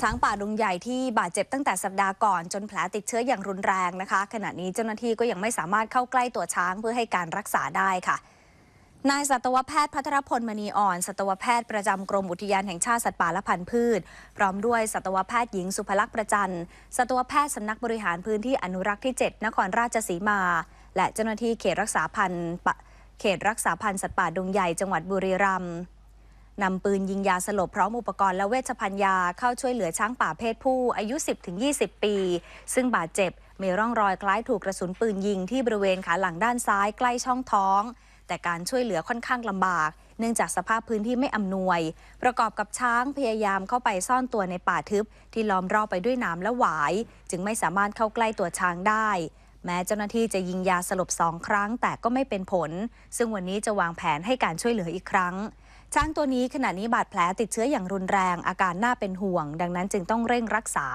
ช้างป่าดงใหญ่ที่บาดเจ็บตั้งแต่สัปดาห์ก่อน จนแผลติดเชื้ออย่างรุนแรงนะคะ ขณะนี้เจ้าหน้าที่ก็ยังไม่สามารถเข้าใกล้ตัวช้างเพื่อให้การรักษาได้ค่ะนายสัตวแพทย์พัทรพลมณีอ่อน สัตวแพทย์ประจำกรมอุทยานแห่งชาติสัตว์ป่าและพันธุ์พืช พร้อมด้วยสัตวแพทย์หญิงสุภลักษณ์ประจันสัตวแพทย์สำนักบริหารพื้นที่อนุรักษ์ที่ 7 นครราชสีมา และเจ้าหน้าที่เขตรักษาพันธุ์เขตรักษาพันธุ์สัตว์ป่าดงใหญ่จังหวัดบุรีรัมย์ นำปืนยิงยาสลบพร้อมอุปกรณ์และเวชภัณฑ์ยาเข้าช่วยเหลือช้างป่าเพศผู้อายุ 10-20 ปี ซึ่งบาดเจ็บมีร่องรอยคล้ายถูกกระสุนปืนยิงที่บริเวณขาหลังด้านซ้ายใกล้ช่องท้อง แต่การช่วยเหลือค่อนข้างลำบาก เนื่องจากสภาพพื้นที่ไม่อำนวย ประกอบกับช้างพยายามเข้าไปซ่อนตัวในป่าทึบ ที่ล้อมรอบไปด้วยน้ำและหวาย จึงไม่สามารถเข้าใกล้ตัวช้างได้ แม้เจ้าหน้าที่จะยิงยาสลบสองครั้งแต่ก็ไม่เป็นผล ซึ่งวันนี้จะวางแผนให้การช่วยเหลืออีกครั้ง ช้างตัวนี้ขณะนี้บาดแผลติดเชื้ออย่างรุนแรงอาการน่าเป็นห่วง ดังนั้นจึงต้องเร่งรักษา